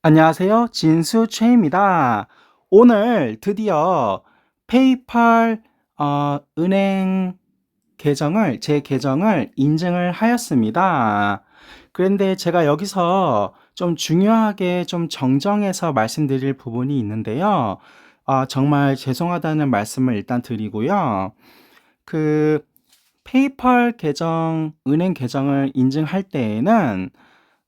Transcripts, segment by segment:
안녕하세요. 진수 최입니다. 오늘 드디어 페이팔 어, 은행 계정을 제 계정을 인증을 하였습니다. 그런데 제가 여기서 좀 중요하게 좀 정정해서 말씀드릴 부분이 있는데요. 아, 정말 죄송하다는 말씀을 일단 드리고요. 그 페이팔 계정, 은행 계정을 인증할 때에는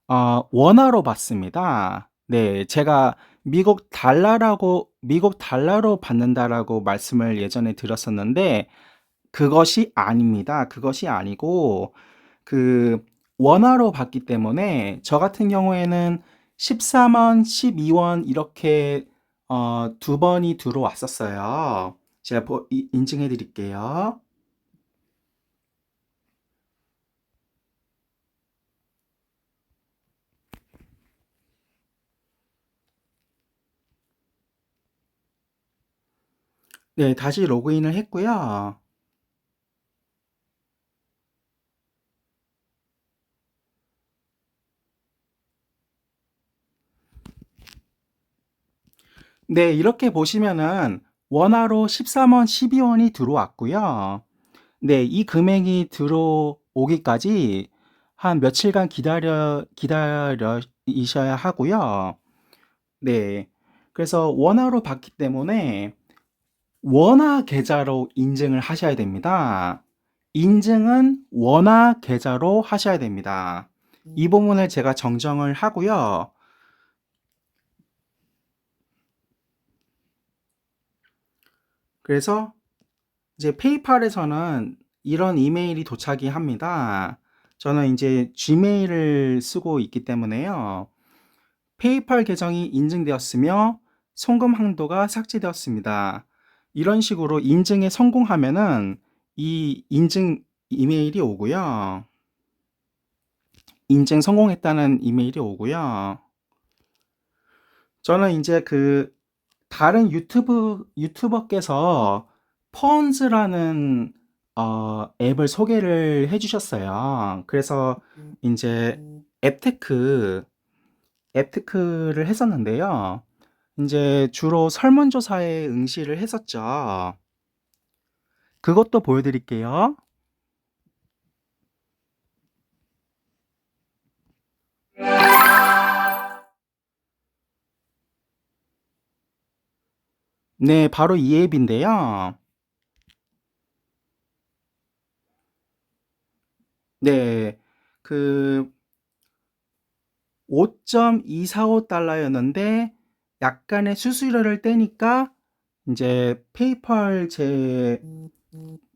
어, 원화로 받습니다. 네, 제가 미국 달러라고, 미국 달러로 받는다라고 말씀을 예전에 드렸었는데, 그것이 아닙니다. 그것이 아니고, 그, 원화로 받기 때문에, 저 같은 경우에는 13 원, 12 원, 이렇게, 어, 두 번이 들어왔었어요. 제가 보- 이- 인증해 드릴게요. 네, 다시 로그인을 했고요. 네, 이렇게 보시면은 원화로 13원, 12원이 들어왔고요. 네, 이 금액이 들어오기까지 한 며칠간 기다려, 기다려이셔야 하고요. 네, 그래서 원화로 받기 때문에 원화 계좌로 인증을 하셔야 됩니다. 인증은 원화 계좌로 하셔야 됩니다. 이 부분을 제가 정정을 하고요. 그래서 이제 페이팔에서는 이런 이메일이 도착이 합니다. 저는 이제 지메일을 쓰고 있기 때문에요. 페이팔 계정이 인증되었으며 송금 한도가 삭제되었습니다. 이런 식으로 인증에 성공하면은 이 인증 이메일이 오고요. 인증 성공했다는 이메일이 오고요. 저는 이제 그 다른 유튜브 유튜버께서 펀즈라는 어, 앱을 소개를 해주셨어요. 그래서 이제 앱테크 앱테크를 했었는데요. 이제 주로 설문조사에 응시를 했었죠. 그것도 보여드릴게요. 네, 바로 이 앱인데요. 네, 그 5.245달러였는데 약간의 수수료를 떼니까 이제 페이펄 제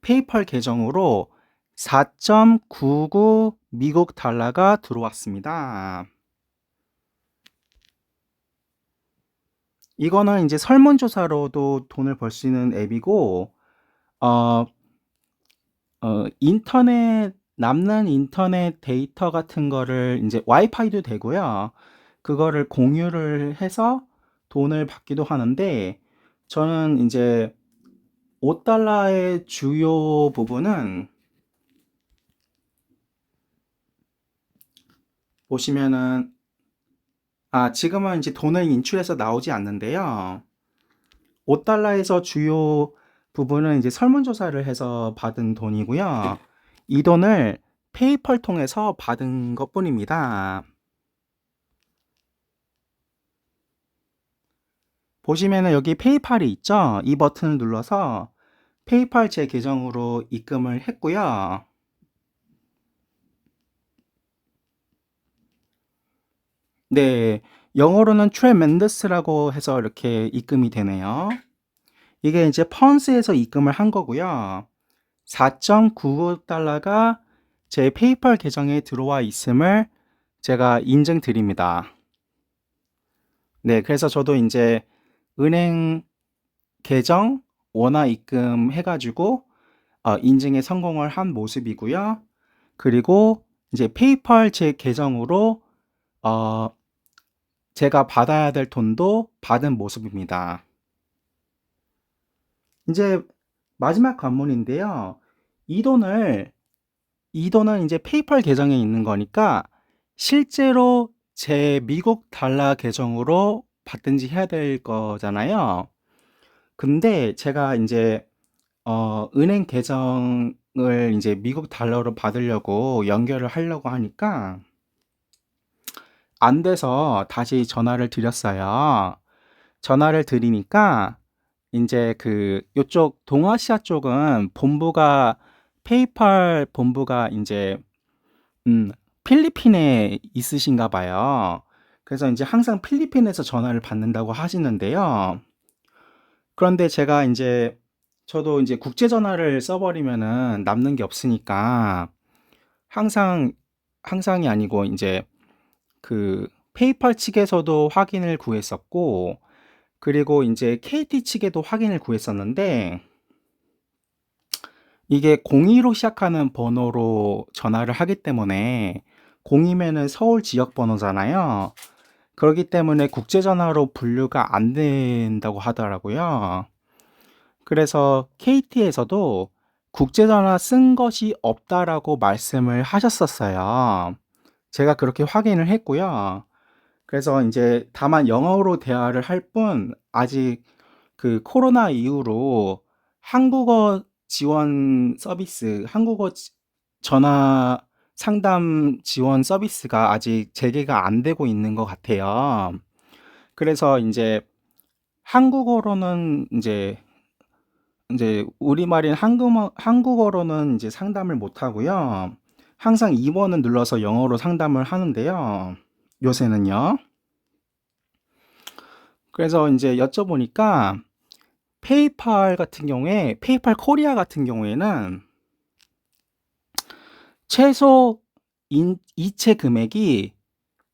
페이펄 계정으로 4.99 미국 달러가 들어왔습니다. 이거는 이제 설문조사로도 돈을 벌 수 있는 앱이고, 어, 어, 인터넷, 남는 인터넷 데이터 같은 거를 이제 와이파이도 되고요. 그거를 공유를 해서 돈을 받기도 하는데, 저는 이제 5달러의 주요 부분은 보시면은, 아, 지금은 이제 돈을 인출해서 나오지 않는데요. 5달러에서 주요 부분은 이제 설문조사를 해서 받은 돈이고요. 이 돈을 페이펄 통해서 받은 것 뿐입니다. 보시면은 여기 페이팔이 있죠? 이 버튼을 눌러서 페이팔 제 계정으로 입금을 했고요. 네, 영어로는 트레멘더스라고 해서 이렇게 입금이 되네요. 이게 이제 펀스에서 입금을 한 거고요. 4.99달러가 제 페이팔 계정에 들어와 있음을 제가 인증 드립니다. 네, 그래서 저도 이제 은행 계정 원화 입금 해가지고 어, 인증에 성공을 한 모습이고요. 그리고 이제 페이팔 제 계정으로 어, 제가 받아야 될 돈도 받은 모습입니다. 이제 마지막 관문인데요. 이 돈을 이 돈은 이제 페이팔 계정에 있는 거니까 실제로 제 미국 달러 계정으로 받든지 해야 될 거잖아요. 근데 제가 인제 어 은행 계정을 인제 미국 달러로 받으려고 연결을 하려고 하니까 안 돼서 다시 전화를 드렸어요. 전화를 드리니까 인제 그 요쪽 동아시아 쪽은 본부가 페이팔 본부가 인제 음 필리핀에 있으신가 봐요. 그래서 인제 항상 필리핀에서 전화를 받는다고 하시는데요. 그런데 제가 인제 저도 인제 국제 전화를 써 버리면은 남는 게 없으니까 항상 항상이 아니고 인제 그 페이팔 측에서도 확인을 구했었고 그리고 인제 KT 측에도 확인을 구했었는데 이게 02로 시작하는 번호로 전화를 하기 때문에 02면은 서울 지역 번호잖아요. 그러기 때문에 국제 전화로 분류가 안 된다고 하더라고요. 그래서 KT에서도 국제 전화 쓴 것이 없다라고 말씀을 하셨었어요. 제가 그렇게 확인을 했고요. 그래서 인제 다만 영어로 대화를 할 뿐 아직 그 코로나 이후로 한국어 지원 서비스, 한국어 지 전화 상담 지원 서비스가 아직 재개가 안 되고 있는 것 같아요. 그래서 인제 한국어로는 인제 인제 우리말인 한금어 한국어로는 인제 상담을 못 하고요. 항상 2 번을 눌러서 영어로 상담을 하는데요, 요새는요. 그래서 인제 여쭤보니까 페이팔 같은 경우에 페이팔 코리아 같은 경우에는 최소 인 이체 금액이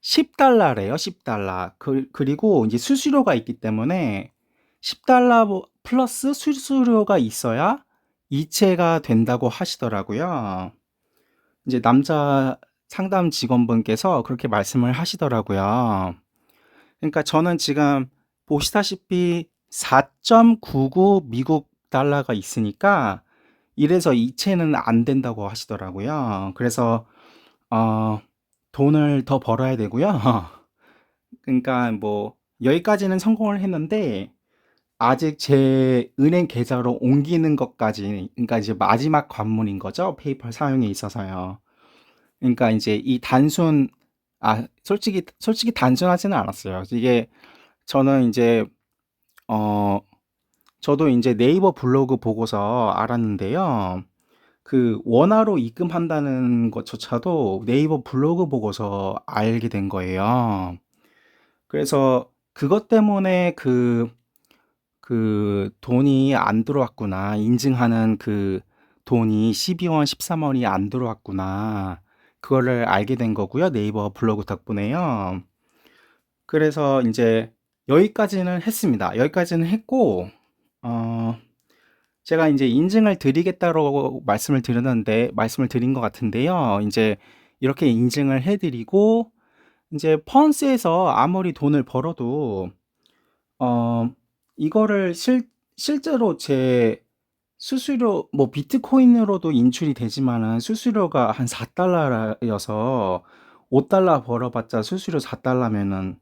10 래요. 10그 그리고 인제 수수료가 있기 때문에 10뭐 플러스 수수료가 있어야 이체가 된다고 하시더라고요. 이제 남자 상담 직원분께서 그렇게 말씀을 하시더라고요. 그러니까 저는 지금 보시다시피 4.99 미국 달러가 있으니까 이래서 이체는 안 된다고 하시더라고요. 그래서 어 돈을 더 벌어야 되고요. 그러니까 뭐 여기까지는 성공을 했는데 아직 제 은행 계좌로 옮기는 것까지 그러니까 이제 마지막 관문인 거죠. 페이팔 사용에 있어서요. 그러니까 인제 이 단순 아 솔직히 솔직히 단순하지는 않았어요. 이게 저는 인제 어 저도 인제 네이버 블로그 보고서 알았는데요. 그 원화로 입금한다는 것조차도 네이버 블로그 보고서 알게 된 거예요. 그래서 그것 때문에 그 그 돈이 안 들어왔구나. 인증하는 그 돈이 12 원, 13 원이 안 들어왔구나. 그거를 알게 된 거고요. 네이버 블로그 덕분에요. 그래서 인제 여기까지는 했습니다. 여기까지는 했고 어 제가 인제 인증을 드리겠다고 말씀을 드렸는데 말씀을 드린 것 같은데요. 인제 이렇게 인증을 해 드리고 인제 펀스에서 아무리 돈을 벌어도 어 이거를 실 실제로 제 수수료 뭐 비트코인으로도 인출이 되지만은 수수료가 한 4 달러여서 5 달러 벌어봤자 수수료 4 달러면은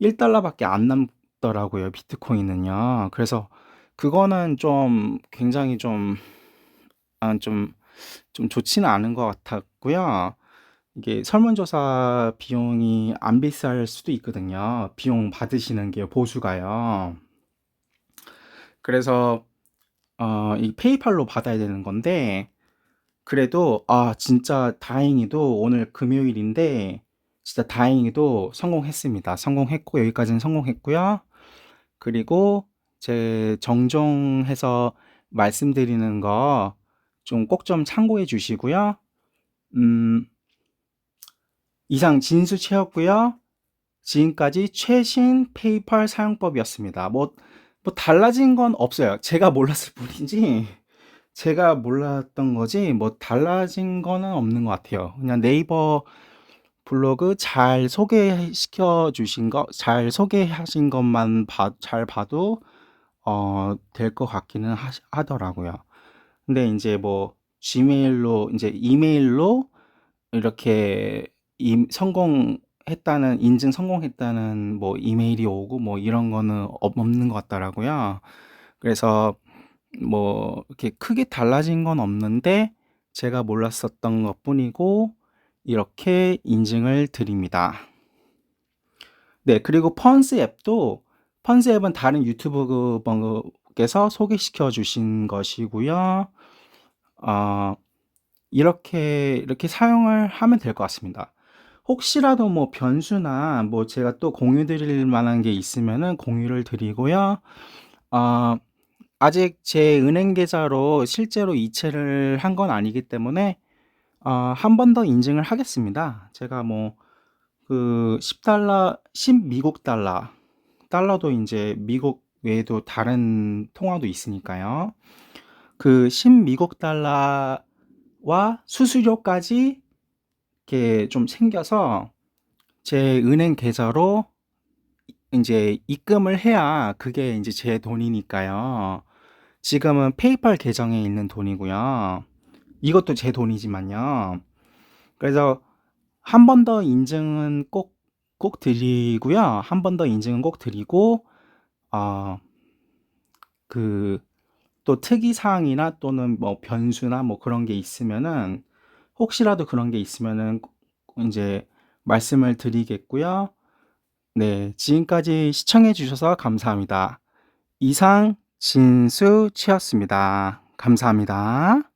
1 달러밖에 안 남더라고요, 비트코인은요. 그래서 그거는 좀 굉장히 좀 아 좀 좀 좋지는 않은 것 같았고요. 이게 설문조사 비용이 안 비쌀 수도 있거든요, 비용 받으시는 게 보수가요. 그래서 어 이 페이팔로 받아야 되는 건데 그래도 아 진짜 다행히도 오늘 금요일인데 진짜 다행히도 성공했습니다. 성공했고 여기까지는 성공했고요. 그리고 제 정정해서 말씀드리는 거 좀꼭좀 참고해 주시고요. 음 이상 진수 채였고요. 지금까지 최신 페이팔 사용법이었습니다. 뭐 뭐 달라진 건 없어요. 제가 몰랐을 뿐이지 제가 몰랐던 거지 뭐 달라진 거는 없는 것 같아요. 그냥 네이버 블로그 잘 소개시켜 주신 거 잘 소개하신 것만 봐 잘 봐도 어 될 것 같기는 하시 하더라고요. 근데 인제 뭐 지메일로 인제 이메일로 이렇게 임 성공 했다는 인증 성공했다는 뭐 이메일이 오고 뭐 이런 거는 없 없는 것 같더라고요. 그래서 뭐 이렇게 크게 달라진 건 없는데 제가 몰랐었던 것뿐이고 이렇게 인증을 드립니다. 네, 그리고 펀스 앱도 펀스 앱은 다른 유튜브 분께서 소개시켜 주신 것이고요. 어, 이렇게 이렇게 사용을 하면 될 것 같습니다. 혹시라도 뭐 변수나 뭐 제가 또 공유 드릴 만한 게 있으면은 공유를 드리고요. 어, 아직 제 은행 계좌로 실제로 이체를 한 건 아니기 때문에 어, 한 번 더 인증을 하겠습니다. 제가 뭐 그 10달러, 10 미국 달러, 달러도 이제 미국 외에도 다른 통화도 있으니까요. 그 10 미국 달러와 수수료까지 이렇게 좀 챙겨서 제 은행 계좌로 이제 입금을 해야 그게 이제 제 돈이니까요. 지금은 페이팔 계정에 있는 돈이고요. 이것도 제 돈이지만요. 그래서 한 번 더 인증은 꼭, 꼭 드리고요. 한 번 더 인증은 꼭 드리고, 어, 그, 또 특이 사항이나 또는 뭐 변수나 뭐 그런 게 있으면은, 혹시라도 그런 게 있으면은 이제 말씀을 드리겠고요. 네, 지금까지 시청해 주셔서 감사합니다. 이상 진수 치였습니다. 감사합니다.